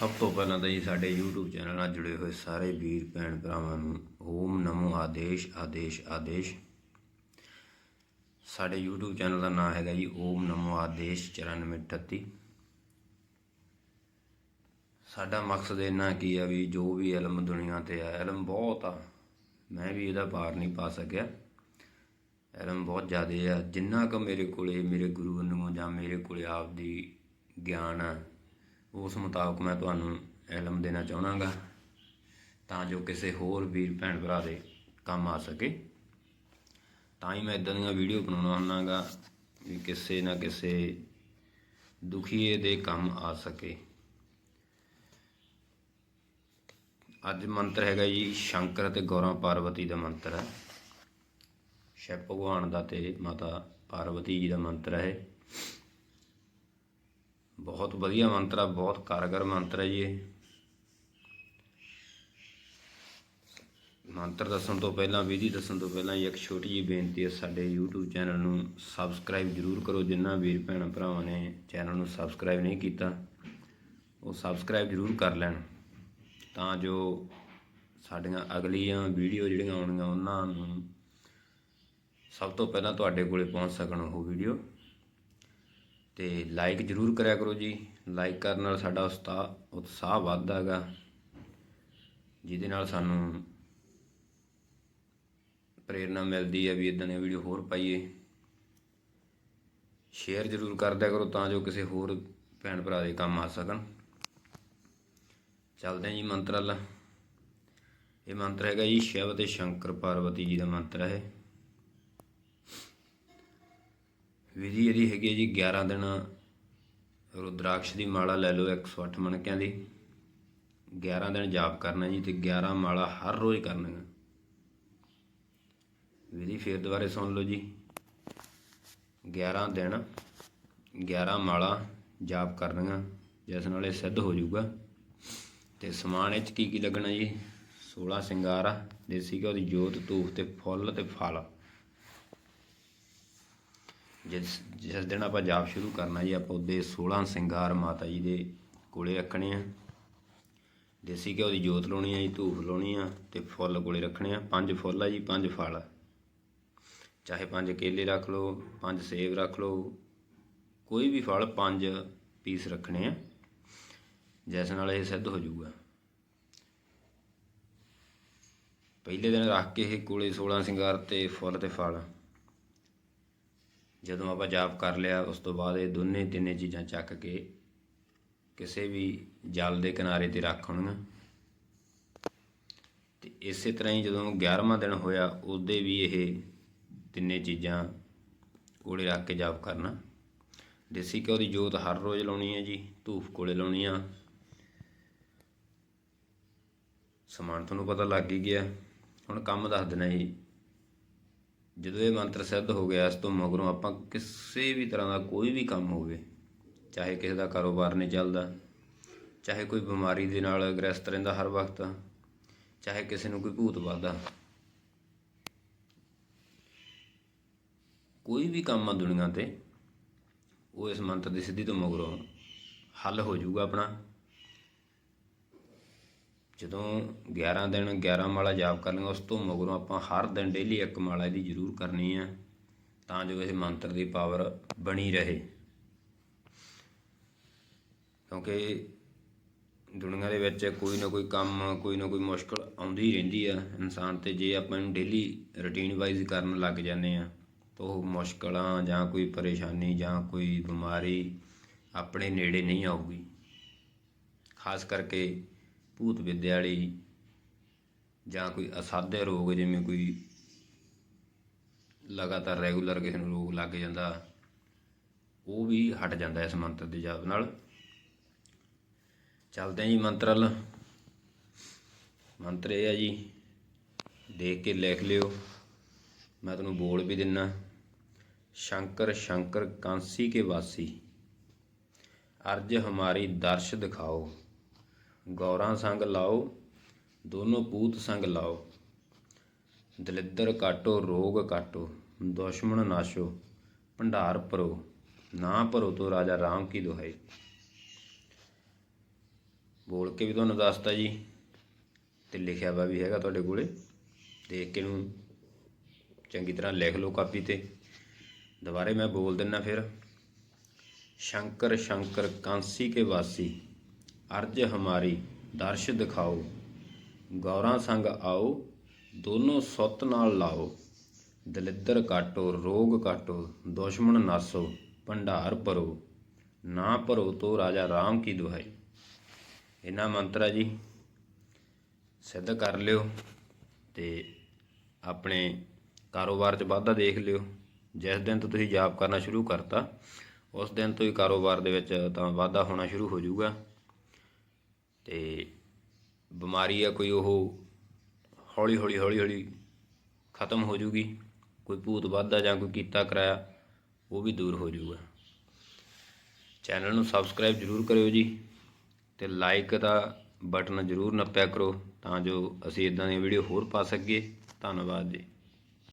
ਸਭ ਤੋਂ ਪਹਿਲਾਂ ਤਾਂ ਜੀ ਸਾਡੇ YouTube ਚੈਨਲ ਨਾਲ ਜੁੜੇ ਹੋਏ ਸਾਰੇ ਵੀਰ, ਭੈਣ ਭਰਾਵਾਂ ਨੂੰ ਓਮ ਨਮੋ ਆਦੇਸ਼ ਆਦੇਸ਼ ਆਦੇਸ਼। ਸਾਡੇ YouTube ਚੈਨਲ ਦਾ ਨਾਮ ਹੈਗਾ ਜੀ ਓਮ ਨਮੋ ਆਦੇਸ਼ 9438 ਸਾਡਾ ਮਕਸਦ ਇੰਨਾ ਕੀ ਆ ਵੀ ਜੋ ਵੀ ਇਲਮ ਦੁਨੀਆ ਤੇ ਆ ਇਲਮ ਬਹੁਤ ਆ। ਮੈਂ ਵੀ ਇਹਦਾ ਪਾਰ ਨਹੀਂ ਪਾ ਸਕਿਆ। ਇਲਮ ਬਹੁਤ ਜ਼ਿਆਦਾ ਆ। ਜਿੰਨਾ ਕੁ ਮੇਰੇ ਕੋਲੇ, ਮੇਰੇ ਗੁਰੂ ਨੂੰ ਜਾਂ ਮੇਰੇ ਕੋਲੇ ਆਪਦੀ ਗਿਆਨ ਆ ਉਸ ਮੁਤਾਬਕ ਮੈਂ ਤੁਹਾਨੂੰ ਇਲਮ ਦੇਣਾ ਚਾਹਣਾਗਾ ਤਾਂ ਜੋ ਕਿਸੇ ਹੋਰ ਵੀਰ, ਭੈਣ ਭਰਾ ਦੇ ਕੰਮ ਆ ਸਕੇ। ਤਾਂ ਹੀ ਮੈਂ ਇਦਾਂ ਦੀਆਂ ਵੀਡੀਓ ਬਣਾਉਣਾ ਹੁੰਨਾਗਾ ਵੀ ਕਿਸੇ ਨਾ ਕਿਸੇ ਦੁਖੀਏ ਦੇ ਕੰਮ ਆ ਸਕੇ। ਅੱਜ ਮੰਤਰ ਹੈਗਾ ਜੀ, ਸ਼ੰਕਰ ਅਤੇ ਗੌਰਾ ਪਾਰਵਤੀ ਦਾ ਮੰਤਰ ਹੈ। ਸ਼ਿਵ ਭਗਵਾਨ ਦਾ ਤੇ ਮਾਤਾ ਪਾਰਵਤੀ ਜੀ ਦਾ ਮੰਤਰ ਹੈ। ਬਹੁਤ ਵਧੀਆ ਮੰਤਰ ਆ, ਬਹੁਤ ਕਾਰਗਰ ਮੰਤਰ ਹੈ ਜੀ ਇਹ। ਮੰਤਰ ਦੱਸਣ ਤੋਂ ਪਹਿਲਾਂ, ਵਿਧੀ ਦੱਸਣ ਤੋਂ ਪਹਿਲਾਂ ਜੀ ਇੱਕ ਛੋਟੀ ਜਿਹੀ ਬੇਨਤੀ ਹੈ ਸਾਡੇ YouTube ਚੈਨਲ ਨੂੰ ਸਬਸਕ੍ਰਾਈਬ ਜਰੂਰ ਕਰੋ। ਜਿੰਨਾ ਵੀਰ ਭੈਣਾਂ ਭਰਾਵਾਂ ਨੇ ਚੈਨਲ ਨੂੰ ਸਬਸਕ੍ਰਾਈਬ ਨਹੀਂ ਕੀਤਾ, ਉਹ ਸਬਸਕ੍ਰਾਈਬ ਜਰੂਰ ਕਰ ਲੈਣ। ਤਾਂ ਜੋ ਸਾਡੀਆਂ ਅਗਲੀਆਂ ਵੀਡੀਓ ਜਿਹੜੀਆਂ ਆਉਣਗੀਆਂ, ਉਹਨਾਂ ਨੂੰ ਸਭ ਤੋਂ ਪਹਿਲਾਂ ਤੁਹਾਡੇ ਕੋਲੇ ਪਹੁੰਚ ਸਕਣ ਉਹ ਵੀਡੀਓ। ਤੇ ਲਾਈਕ ਜਰੂਰ ਕਰਿਆ ਕਰੋ ਜੀ। ਲਾਈਕ ਕਰਨ ਨਾਲ ਸਾਡਾ ਉਸਤਾਹ ਉਤਸ਼ਾਹ ਵੱਧਦਾ ਹੈਗਾ। ਜਿਹਦੇ ਨਾਲ ਸਾਨੂੰ ਪ੍ਰੇਰਣਾ ਮਿਲਦੀ ਹੈ ਵੀ ਇਦਾਂ ਦੀਆਂ ਵੀਡੀਓ ਹੋਰ ਪਾਈਏ। ਸ਼ੇਅਰ ਜਰੂਰ ਕਰਦਿਆ ਕਰੋ ਤਾਂ ਜੋ ਕਿਸੇ ਹੋਰ ਭੈਣ ਭਰਾ ਦੇ ਕੰਮ ਆ ਸਕਣ। ਚੱਲਦੇ ਹਾਂ ਜੀ ਮੰਤਰ ਵੱਲ। ਇਹ ਮੰਤਰ ਹੈਗਾ ਜੀ ਸ਼ਿਵ ਤੇ ਸ਼ੰਕਰ ਪਾਰਵਤੀ ਜੀ ਦਾ ਮੰਤਰ ਹੈ। ਵਿਧੀ ਇਹਦੀ ਹੈਗੀ ਹੈ ਜੀ 11 ਦਿਨ ਰੁਦਰਾਕਸ਼ ਦੀ ਮਾਲਾ ਲੈ ਲਓ 108 ਮਣਕਿਆਂ ਦੀ। 11 ਦਿਨ ਜਾਪ ਕਰਨਾ ਜੀ ਤੇ 11 ਮਾਲਾ ਹਰ ਰੋਜ਼ ਕਰਨੀਆਂ। ਵਿਧੀ ਫੇਰ ਦੁਬਾਰੇ ਸੁਣ ਲਓ ਜੀ। 11 ਦਿਨ 11 ਮਾਲਾ ਜਾਪ ਕਰਨੀਆਂ, ਜਿਸ ਨਾਲ ਇਹ ਸਿੱਧ ਹੋ ਜਾਊਗਾ। ਤੇ ਸਮਾਨ ਵਿੱਚ ਕੀ ਕੀ ਲੱਗਣਾ ਜੀ? 16 ਸਿੰਗਾਰ ਆ, ਦੇਸੀ ਘਿਓ ਦੀ ਜੋਤ ਧੂਫ ਤੇ ਫੁੱਲ ਤੇ ਫਲ। ਜਿਸ ਜਿਸ ਦਿਨ ਆਪਾਂ ਜਾਪ ਸ਼ੁਰੂ ਕਰਨਾ ਜੀ, ਆਪਾਂ ਉਹਦੇ 16 ਸਿੰਗਾਰ ਮਾਤਾ ਜੀ ਦੇ ਕੋਲੇ ਰੱਖਣੇ ਆ। ਦੇਸੀ ਘਿਓ ਦੀ ਜੋਤ ਲਾਉਣੀ ਆ ਜੀ, ਧੂਫ ਲਾਉਣੀ ਆ ਤੇ ਫੁੱਲ ਕੋਲੇ ਰੱਖਣੇ ਆ। ਪੰਜ ਫੁੱਲ ਆ ਜੀ, ਪੰਜ ਫਲ। ਚਾਹੇ ਪੰਜ ਕੇਲੇ ਰੱਖ ਲਓ, ਪੰਜ ਸੇਬ ਰੱਖ ਲਓ, ਕੋਈ ਵੀ ਫਲ ਪੰਜ ਪੀਸ ਰੱਖਣੇ ਆ। ਜਿਸ ਨਾਲ ਇਹ ਸਿੱਧ ਹੋ ਜਾਊਗਾ। ਪਹਿਲੇ ਦਿਨ ਰੱਖ ਕੇ ਇਹ ਕੋਲੇ 16 ਸਿੰਗਾਰ ਤੇ ਫੁੱਲ ਤੇ ਫਲ। ਜਦੋਂ ਆਪਾਂ ਜਾਪ ਕਰ ਲਿਆ, ਉਸ ਤੋਂ ਬਾਅਦ ਇਹ ਦੋਨੇ ਤਿੰਨੇ ਚੀਜ਼ਾਂ ਚੱਕ ਕੇ ਕਿਸੇ ਵੀ ਜਲ ਦੇ ਕਿਨਾਰੇ ਤੇ ਰੱਖ ਹੋਣਗੀਆਂ ਤੇ ਇਸੇ ਤਰ੍ਹਾਂ ਹੀ ਜਦੋਂ 11ਵਾਂ ਦਿਨ ਹੋਇਆ, ਉਹਦੇ ਵੀ ਇਹ ਤਿੰਨੇ ਚੀਜ਼ਾਂ ਕੋਲੇ ਰੱਖ ਕੇ ਜਾਪ ਕਰਨਾ। ਦੇਸੀ ਘਿਓ ਦੀ ਜੋਤ ਹਰ ਰੋਜ਼ ਲਾਉਣੀ ਹੈ ਜੀ, ਧੂਫ ਕੋਲੇ ਲਾਉਣੀ ਆ। ਸਮਾਨ ਤੁਹਾਨੂੰ ਪਤਾ ਲੱਗ ਹੀ ਗਿਆ। ਹੁਣ ਕੰਮ ਦੱਸ ਦੇਣਾ ਜੀ ਜਦੋਂ ਇਹ ਮੰਤਰ ਸਿੱਧ ਹੋ ਗਿਆ, ਇਸ ਤੋਂ ਮਗਰੋਂ ਆਪਾਂ ਕਿਸੇ ਵੀ ਤਰ੍ਹਾਂ ਦਾ ਕੋਈ ਵੀ ਕੰਮ ਹੋਵੇ, ਚਾਹੇ ਕਿਸੇ ਦਾ ਕਾਰੋਬਾਰ ਨਹੀਂ ਚੱਲਦਾ, ਚਾਹੇ ਕੋਈ ਬਿਮਾਰੀ ਦੇ ਨਾਲ ਗ੍ਰਸਤ ਰਹਿੰਦਾ ਹਰ ਵਕਤ, ਚਾਹੇ ਕਿਸੇ ਨੂੰ ਕੋਈ ਭੂਤ ਵੱਧਦਾ ਕੋਈ ਵੀ ਕੰਮ ਆ ਦੁਨੀਆ ਤੇ, ਉਹ ਇਸ ਮੰਤਰ ਦੀ ਸਿੱਧੀ ਤੋਂ ਮਗਰੋਂ ਹੱਲ ਹੋ ਜਾਊਗਾ ਆਪਣਾ। ਜਦੋਂ 11 ਦਿਨ 11 ਮਾਲਾ ਜਾਪ ਕਰਨੀਆਂ ਉਸ ਤੋਂ ਮਗਰੋਂ ਆਪਾਂ ਹਰ ਦਿਨ ਡੇਲੀ ਇੱਕ ਮਾਲਾ ਇਹਦੀ ਜ਼ਰੂਰ ਕਰਨੀ ਆ, ਤਾਂ ਜੋ ਇਹ ਮੰਤਰ ਦੀ ਪਾਵਰ ਬਣੀ ਰਹੇ। ਕਿਉਂਕਿ ਦੁਨੀਆ ਦੇ ਵਿੱਚ ਕੋਈ ਨਾ ਕੋਈ ਕੰਮ, ਕੋਈ ਨਾ ਕੋਈ ਮੁਸ਼ਕਲ ਆਉਂਦੀ ਹੀ ਰਹਿੰਦੀ ਆ। ਇਨਸਾਨ ਤੇ ਜੇ ਆਪਾਂ ਇਹਨੂੰ ਡੇਲੀ ਰੁਟੀਨ ਵਾਈਜ਼ ਕਰਨ ਲੱਗ ਜਾਂਦੇ ਆ, ਤਾਂ ਉਹ ਮੁਸ਼ਕਲਾਂ ਜਾਂ ਕੋਈ ਪਰੇਸ਼ਾਨੀ ਜਾਂ ਕੋਈ ਬਿਮਾਰੀ ਆਪਣੇ ਨੇੜੇ ਨਹੀਂ ਆਊਗੀ। ਖਾਸ ਕਰਕੇ ਭੂਤ ਵਿਦਿਆ ਵਾਲੀ ਜਾਂ ਕੋਈ ਅਸਾਧੇ ਰੋਗ ਜਿਵੇਂ ਕੋਈ ਲਗਾਤਾਰ ਰੈਗੂਲਰ ਕਿਸੇ ਨੂੰ ਰੋਗ ਲੱਗ ਜਾਂਦਾ, ਉਹ ਵੀ ਹਟ ਜਾਂਦਾ ਇਸ ਮੰਤਰ ਦੇ ਜਾਪ ਨਾਲ। ਚੱਲਦੇ ਹਾਂ ਜੀ ਮੰਤਰ ਮੰਤਰ ਇਹ ਹੈ ਜੀ, ਦੇਖ ਕੇ ਲਿਖ ਲਿਓ। ਮੈਂ ਤੁਹਾਨੂੰ ਬੋਲ ਵੀ ਦਿੰਨਾ। ਸ਼ੰਕਰ ਸ਼ੰਕਰ ਕਾਂਸੀ ਕੇ ਵਾਸੀ, ਅਰਜ ਹਮਾਰੀ ਦਰਸ਼ ਦਿਖਾਓ। ਗੌਰਾਂ ਸੰਗ ਲਾਓ, ਦੋਨੋਂ ਪੂਤ ਸੰਗ ਲਾਓ। ਦਲਿੱਦਰ ਕਾਟੋ, ਰੋਗ ਕਾਟੋ, ਦੁਸ਼ਮਣ ਨਾਸ਼ੋ, ਭੰਡਾਰ ਭਰੋ, ਨਾ ਭਰੋ ਤੋ ਰਾਜਾ ਰਾਮ ਕੀ ਦੁਹਾਈ। ਬੋਲ ਕੇ ਵੀ ਤੁਹਾਨੂੰ ਦੱਸਤਾ ਜੀ, ਤੇ ਲਿਖਿਆ ਵਾ ਵੀ ਹੈਗਾ ਤੁਹਾਡੇ ਕੋਲੇ। ਦੇਖ ਕੇ ਨੂੰ ਚੰਗੀ ਤਰ੍ਹਾਂ ਲਿਖ ਲਓ ਕਾਪੀ ਤੇ। ਦੁਬਾਰੇ ਮੈਂ ਬੋਲ ਦਿੰਨਾ ਫਿਰ। ਸ਼ੰਕਰ ਸ਼ੰਕਰ ਕਾਂਸੀ ਕੇ ਵਾਸੀ ਅਰਜ ਹਮਾਰੀ ਦਰਸ਼ ਦਿਖਾਓ। ਗੌਰਾਂ ਸੰਗ ਆਓ, ਦੋਨੋਂ ਸੁੱਤ ਨਾਲ ਲਾਓ। ਦਲਿੱਦਰ ਕਾਟੋ, ਰੋਗ ਕਾਟੋ, ਦੁਸ਼ਮਣ ਨਾਸੋ, ਭੰਡਾਰ ਭਰੋ। ਨਾ ਭਰੋ ਤੋ ਰਾਜਾ ਰਾਮ ਕੀ ਦੁਹਾਈ। ਇਹਨਾਂ ਮੰਤਰਾ ਜੀ, ਸਿੱਧ ਕਰ ਲਿਓ ਤੇ ਆਪਣੇ ਕਾਰੋਬਾਰ 'ਚ ਵਾਧਾ ਦੇਖ ਲਿਓ। ਜਿਸ ਦਿਨ ਤੋਂ ਤੁਸੀਂ ਜਾਪ ਕਰਨਾ ਸ਼ੁਰੂ ਕਰਤਾ, ਉਸ ਦਿਨ ਤੋਂ ਹੀ ਕਾਰੋਬਾਰ ਦੇ ਵਿੱਚ ਤਾਂ ਵਾਧਾ ਹੋਣਾ ਸ਼ੁਰੂ ਹੋ ਜਾਊਗਾ। ਤੇ ਬਿਮਾਰੀ ਆ ਕੋਈ ਉਹ ਹੌਲੀ ਹੌਲੀ ਹੌਲੀ ਹੌਲੀ ਖਤਮ ਹੋ ਜੂਗੀ। ਕੋਈ ਭੂਤ ਵਾਧਾ ਜਾਂ ਕੋਈ ਕੀਤਾ ਕਰਾਇਆ, ਉਹ ਵੀ ਦੂਰ ਹੋ ਜੂਗਾ। ਚੈਨਲ ਨੂੰ ਸਬਸਕ੍ਰਾਈਬ ਜਰੂਰ ਕਰਿਓ ਜੀ ਤੇ ਲਾਈਕ ਦਾ ਬਟਨ ਜਰੂਰ ਨੱਪਿਆ ਕਰੋ ਤਾਂ ਜੋ ਅਸੀਂ ਇਦਾਂ ਦੀਆਂ ਵੀਡੀਓ ਹੋਰ ਪਾ ਸਕੀਏ। ਧੰਨਵਾਦ ਜੀ।